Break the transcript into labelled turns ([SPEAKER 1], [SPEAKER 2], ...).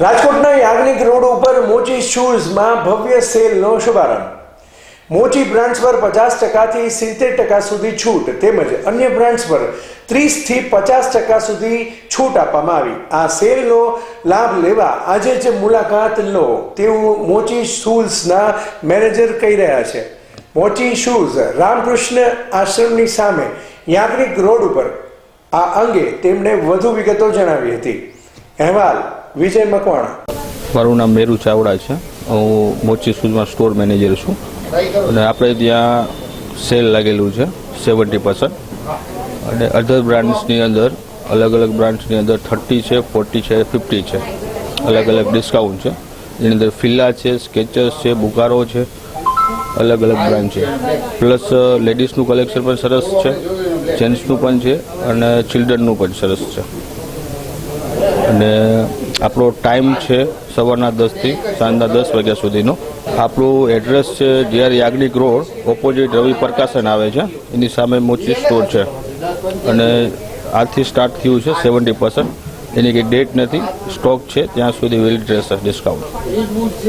[SPEAKER 1] રાજકોટના યાજ્ઞિક રોડ ઉપર મોચી શૂઝમાં ભવ્ય સેલનો શુભારંભ. મોચી બ્રાન્ડ્સ પર પચાસ ટકાથી સિત્તેર ટકા સુધી છૂટ તેમજ અન્ય બ્રાન્ડ્સ પર ત્રીસથી પચાસ ટકા સુધી છૂટ આપવામાં આવી. આ સેલનો લાભ લેવા આજે જ મુલાકાત લો તેવું મોચી શૂઝના મેનેજર કહી રહ્યા છે. મોચી શૂઝ રામકૃષ્ણ આશ્રમની સામે યાજ્ઞિક રોડ ઉપર. આ અંગે તેમણે વધુ વિગતો જણાવી હતી. અહેવાલ વિજય મકવાણા.
[SPEAKER 2] મારું નામ મેરુ ચાવડા છે. હું મોચી શૂઝમાં સ્ટોર મેનેજર છું. અને આપણે ત્યાં સેલ લાગેલું છે, સેવન્ટી પર્સન્ટ. અને અધર બ્રાન્ડ્સની અંદર, અલગ અલગ બ્રાન્ડ્સની અંદર થર્ટી છે ફોર્ટી છે ફિફ્ટી છે. અલગ અલગ ડિસ્કાઉન્ટ છે. એની અંદર ફિલ્લા છે સ્કેચર્સ છે, બુકારો છે. અલગ અલગ બ્રાન્ડ છે. પ્લસ લેડીઝનું કલેક્શન પણ સરસ છે. જેન્ટ્સનું પણ છે. અને ચિલ્ડ્રનનું પણ સરસ છે. અને આપણો ટાઈમ છે સવારના દસથી સાંજના દસ વાગ્યા સુધીનો. આપણું એડ્રેસ છે GR Yagnik road opposite Ravi Prakashan આવે છે. એની સામે મોચી સ્ટોર છે. અને આજથી સ્ટાર્ટ થયું છે સેવન્ટી પર્સન્ટ એની કંઈ ડેટ નથી. સ્ટોક છે, ત્યાં સુધી વેલિડ રહેશે ડિસ્કાઉન્ટ